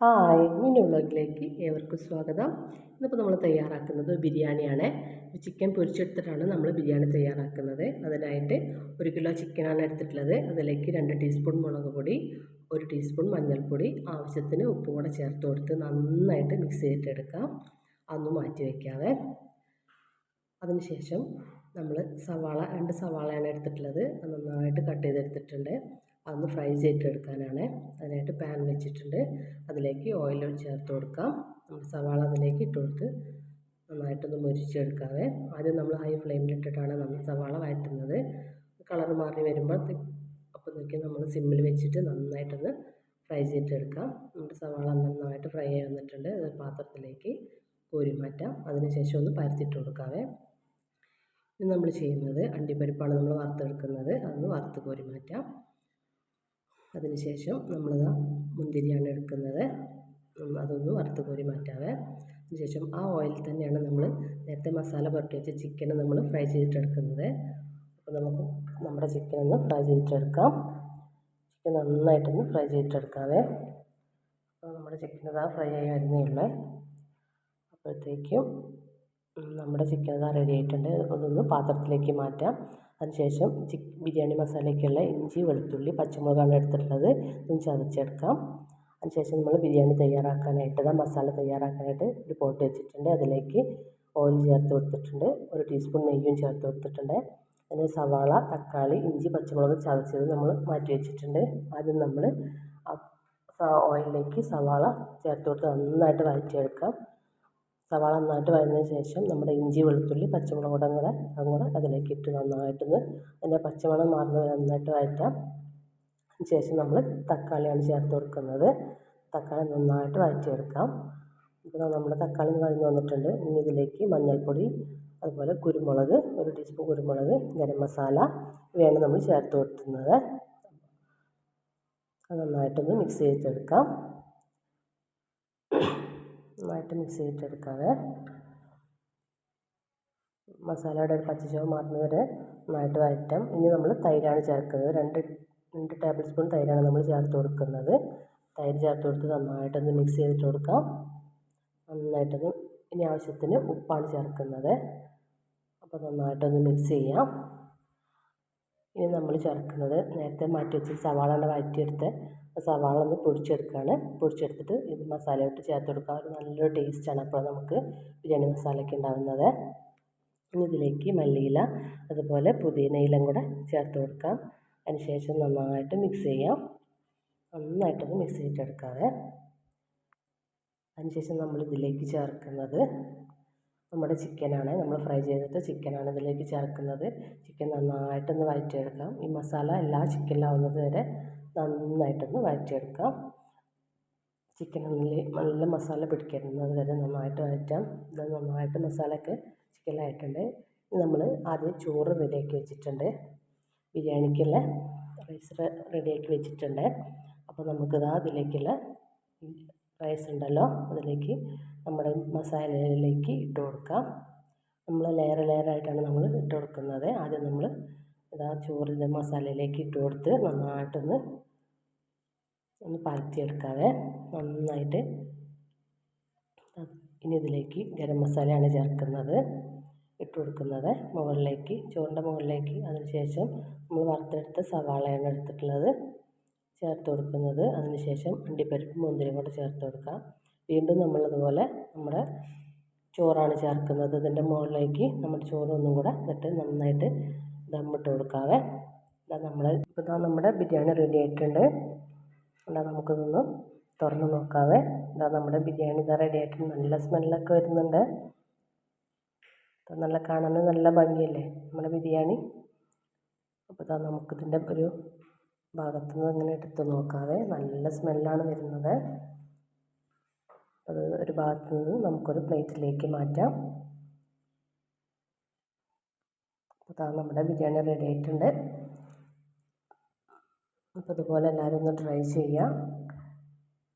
Hi mini വ്ളോഗിലേക്ക് ഏവർക്കും സ്വാഗതം. ഇന്നിപ്പോൾ നമ്മൾ തയ്യാറാക്കുന്നത് ബിരിയാണിയാണ്. ചിക്കൻ പൊരിച്ചെടുത്തിട്ടാണ് നമ്മൾ ബിരിയാണി തയ്യാറാക്കുന്നത്. അതിനായിട്ട് ഒരു കിലോ ചിക്കനാണ് എടുത്തിട്ടുള്ളത്. അതിലേക്ക് രണ്ട് ടീസ്പൂൺ മുളക് പൊടി ഒരു ടീസ്പൂൺ മഞ്ഞൾപ്പൊടി ആവശ്യത്തിന് ഉപ്പും കൂടെ ചേർത്ത് കൊടുത്ത് നന്നായിട്ട് മിക്സ് ചെയ്തിട്ടെടുക്കാം. അതൊന്നും മാറ്റി വയ്ക്കാതെ അതിനുശേഷം നമ്മൾ സവാള രണ്ട് സവാളയാണ് എടുത്തിട്ടുള്ളത്. നന്നായിട്ട് കട്ട് ചെയ്തെടുത്തിട്ടുണ്ട്. അതൊന്ന് ഫ്രൈ ചെയ്തിട്ടെടുക്കാനാണ്. അതിനായിട്ട് പാൻ വെച്ചിട്ടുണ്ട്. അതിലേക്ക് ഓയിൽ ചേർത്ത് കൊടുക്കാം. നമ്മൾ സവാള അതിലേക്ക് ഇട്ട് കൊടുത്ത് നന്നായിട്ടൊന്ന് മുരിച്ചെടുക്കാവേ. ആദ്യം നമ്മൾ ഹൈ ഫ്ലെയിമിലിട്ടിട്ടാണ് നമ്മൾ സവാള വഴറ്റുന്നത്. കളർ മാറി വരുമ്പോൾ അപ്പോഴത്തേക്കും നമ്മൾ സിമ്മിൽ വെച്ചിട്ട് നന്നായിട്ടൊന്ന് ഫ്രൈ ചെയ്തിട്ടെടുക്കാം. നമ്മുടെ സവാള നന്നായിട്ട് ഫ്രൈ ആയി വന്നിട്ടുണ്ട്. അത് പാത്രത്തിലേക്ക് കോരി മാറ്റാം. അതിനുശേഷം ഒന്ന് പരത്തിട്ട് കൊടുക്കാവേ. ഇത് നമ്മൾ ചെയ്യുന്നത് അണ്ടിപ്പരിപ്പാണ് നമ്മൾ വറുത്തെടുക്കുന്നത്. അതൊന്ന് വറുത്ത് കോരി മാറ്റാം. അതിനുശേഷം നമ്മളിതാ മുന്തിരിയാണ് എടുക്കുന്നത്. അതൊന്ന് വറുത്ത് കോരി മാറ്റാവേ. അതിനുശേഷം ആ ഓയിലിൽ തന്നെയാണ് നമ്മൾ നേരത്തെ മസാല പുരട്ടി വെച്ച ചിക്കൻ നമ്മൾ ഫ്രൈ ചെയ്തിട്ടെടുക്കുന്നത്. അപ്പോൾ നമുക്ക് നമ്മുടെ ചിക്കൻ ഒന്ന് ഫ്രൈ ചെയ്തിട്ടെടുക്കാം. ചിക്കൻ നന്നായിട്ടൊന്ന് ഫ്രൈ ചെയ്തിട്ടെടുക്കാവേ. അപ്പോൾ നമ്മുടെ ചിക്കൻ ഇതാ ഫ്രൈ ആയി വരുന്നേ ഉള്ളേ. അപ്പോഴത്തേക്കും നമ്മുടെ ചിക്കൻ ഇതാ റെഡി ആയിട്ടുണ്ട്. അതൊന്ന് പാത്രത്തിലേക്ക് മാറ്റാം. അതിനുശേഷം ചിക്ക് ബിരിയാണി മസാലയ്ക്കുള്ള ഇഞ്ചി വെളുത്തുള്ളി പച്ചമുളകാണ് എടുത്തിട്ടുള്ളത്. ഒന്ന് ചതച്ചെടുക്കാം. അതിനുശേഷം നമ്മൾ ബിരിയാണി തയ്യാറാക്കാനായിട്ട് മസാല തയ്യാറാക്കാനായിട്ട് ഒരു പോട്ട് വെച്ചിട്ടുണ്ട്. അതിലേക്ക് ഓയിൽ ചേർത്ത് കൊടുത്തിട്ടുണ്ട്. ഒരു ടീസ്പൂൺ നെയ്യും ചേർത്ത് കൊടുത്തിട്ടുണ്ട്. അതിന് സവാള തക്കാളി ഇഞ്ചി പച്ചമുളക് ചതച്ചത് നമ്മൾ മാറ്റി വെച്ചിട്ടുണ്ട്. ആദ്യം നമ്മൾ ഓയിലിലേക്ക് സവാള ചേർത്ത് കൊടുത്ത് നന്നായിട്ട് വഴറ്റിയെടുക്കാം. സവാള നന്നായിട്ട് വഴന്നതിന് ശേഷം നമ്മുടെ ഇഞ്ചി വെളുത്തുള്ളി പച്ചമുളക് കൂടെ അതും കൂടെ അതിലേക്ക് ഇട്ട് നന്നായിട്ടൊന്ന് അതിന്റെ പച്ചമണം മാറുന്ന വരെ നന്നായിട്ട് വഴറ്റാം. ശേഷം നമ്മൾ തക്കാളിയാണ് ചേർത്ത് കൊടുക്കുന്നത്. തക്കാളി നന്നായിട്ട് വഴറ്റിയെടുക്കാം. ഇപ്പോൾ നമ്മുടെ തക്കാളി വഴന്ന് വന്നിട്ടുണ്ട്. ഇനി ഇതിലേക്ക് മഞ്ഞൾപ്പൊടി അതുപോലെ കുരുമുളക് ഒരു ടീസ്പൂൺ കുരുമുളക് ഗരം മസാല ഇവയാണ് നമ്മൾ ചേർത്ത് കൊടുക്കുന്നത്. നന്നായിട്ടൊന്ന് മിക്സ് ചെയ്തെടുക്കാം. നന്നായിട്ട് മിക്സ് ചെയ്തിട്ടെടുക്കാവേ. മസാലയുടെ ഒരു പച്ചച്ചുവ മാറുന്നത് വരെ നന്നായിട്ട് വഴറ്റാം. ഇനി നമ്മൾ തൈരാണ് ചേർക്കുന്നത്. രണ്ട് രണ്ട് ടേബിൾ സ്പൂൺ തൈരാണ് നമ്മൾ ചേർത്ത് കൊടുക്കുന്നത്. തൈര് ചേർത്ത് കൊടുത്ത് നന്നായിട്ടൊന്ന് മിക്സ് ചെയ്തിട്ട് കൊടുക്കാം. നന്നായിട്ടൊന്ന് ഇനി ആവശ്യത്തിന് ഉപ്പാണ് ചേർക്കുന്നത്. അപ്പോൾ നന്നായിട്ടൊന്ന് മിക്സ് ചെയ്യാം. ഇനി നമ്മൾ ചേർക്കുന്നത് നേരത്തെ മാറ്റി വെച്ച സവാള വഴറ്റിയെടുത്ത്. സവാള ഒന്ന് പൊടിച്ചെടുക്കുകയാണ് പൊടിച്ചെടുത്തിട്ട് ഇത് മസാല ഇട്ട് ചേർത്ത് കൊടുക്കുക ഒരു നല്ലൊരു ടേസ്റ്റാണ് അപ്പോൾ നമുക്ക് ബിരിയാണി മസാലയ്ക്ക് ഉണ്ടാകുന്നത് ഇനി ഇതിലേക്ക് മല്ലിയില അതുപോലെ പുതിനയിലും കൂടെ ചേർത്ത് കൊടുക്കാം. അതിനുശേഷം നന്നായിട്ട് മിക്സ് ചെയ്യാം. നന്നായിട്ടൊന്ന് മിക്സ് ചെയ്തിട്ടെടുക്കാവേ. അതിനുശേഷം നമ്മൾ ഇതിലേക്ക് ചേർക്കുന്നത് നമ്മുടെ ചിക്കനാണ് നമ്മൾ ഫ്രൈ ചെയ്തിട്ട് ചിക്കനാണ് ഇതിലേക്ക് ചേർക്കുന്നത്. ചിക്കൻ നന്നായിട്ടൊന്ന് വഴറ്റിയെടുക്കാം. ഈ മസാല എല്ലാ ചിക്കനിലാവുന്നത് വരെ നന്നായിട്ടൊന്ന് വഴറ്റിയെടുക്കാം. ചിക്കനിൽ നല്ല മസാല പിടിക്കുന്നത് വരെ നന്നായിട്ട് വഴറ്റാം. ഇത് നന്നായിട്ട് മസാലയൊക്കെ ചിക്കനിലായിട്ടുണ്ട് നമ്മൾ ആദ്യം ചോറ് റെഡിയാക്കി വെച്ചിട്ടുണ്ട്. ബിരിയാണിക്കുള്ള റൈസ് റെഡിയാക്കി വെച്ചിട്ടുണ്ട്. അപ്പോൾ നമുക്കിതാ അതിലേക്കുള്ള റൈസ് ഉണ്ടല്ലോ അതിലേക്ക് നമ്മുടെ മസാലയിലേക്ക് ഇട്ട് കൊടുക്കാം. നമ്മൾ ലെയർ ലെയറായിട്ടാണ് നമ്മൾ ഇട്ട് കൊടുക്കുന്നത്. ആദ്യം നമ്മൾ ഇതാ ചോറിന്റെ മസാലയിലേക്ക് ഇട്ട് കൊടുത്ത് നന്നായിട്ടൊന്ന് ഒന്ന് പരത്തിയെടുക്കാതെ നന്നായിട്ട്. ഇനി ഇതിലേക്ക് ഗരം മസാലയാണ് ചേർക്കുന്നത്. ഇട്ട് കൊടുക്കുന്നത്. മുകളിലേക്ക് ചോറിന്റെ മുകളിലേക്ക്. അതിനുശേഷം നമ്മൾ വറുത്തെടുത്ത സവാളയാണ് എടുത്തിട്ടുള്ളത്. ചേർത്ത് കൊടുക്കുന്നത്. അതിനുശേഷം അണ്ടിപ്പരിപ്പ് മുന്തിരിയും കൂടെ ചേർത്ത് കൊടുക്കാം. വീണ്ടും നമ്മളതുപോലെ നമ്മുടെ ചോറാണ് ചേർക്കുന്നത്. ഇതിന്റെ മുകളിലേക്ക് നമ്മുടെ ചോറ് ഒന്നും കൂടെ എന്നിട്ട് നന്നായിട്ട് ദമ്മിട്ട് കൊടുക്കാവേ. ഇതാ നമ്മൾ ഇതാ നമ്മുടെ ബിരിയാണി റെഡി ആയിട്ടുണ്ട്. ഇതാ നമുക്കിതൊന്ന് തുറന്ന് നോക്കാവേ. ഇതാ നമ്മുടെ ബിരിയാണി ഇതാ റെഡി ആയിട്ടുണ്ട്. നല്ല സ്മെല്ലൊക്കെ വരുന്നുണ്ട്. നല്ല കാണാൻ നല്ല ഭംഗിയല്ലേ നമ്മുടെ ബിരിയാണി. അപ്പോൾ ഇതാ നമുക്കിതിന്റെ ഒരു ഭാഗത്ത് നിന്ന് ഇങ്ങനെ എടുത്ത് നോക്കാവേ. നല്ല സ്മെല്ലാണ് വരുന്നത്. അത് ഒരു ഭാഗത്ത് നിന്ന് നമുക്കൊരു പ്ലേറ്റിലേക്ക് മാറ്റാം. അപ്പോൾ നമ്മുടെ ബിരിയാണി റെഡി ആയിട്ടുണ്ട്. അപ്പോൾ ഇതുപോലെ എല്ലാവരും ഒന്ന് ട്രൈ ചെയ്യുക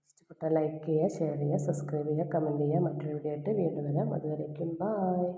ഇഷ്ടപ്പെട്ടാൽ ലൈക്ക് ചെയ്യുക ഷെയർ ചെയ്യുക സബ്സ്ക്രൈബ് ചെയ്യുക കമന്റ് ചെയ്യുക. മറ്റൊരു വീഡിയോ ആയിട്ട് വീണ്ടും വരാം. അതുവരേക്കും ബായ്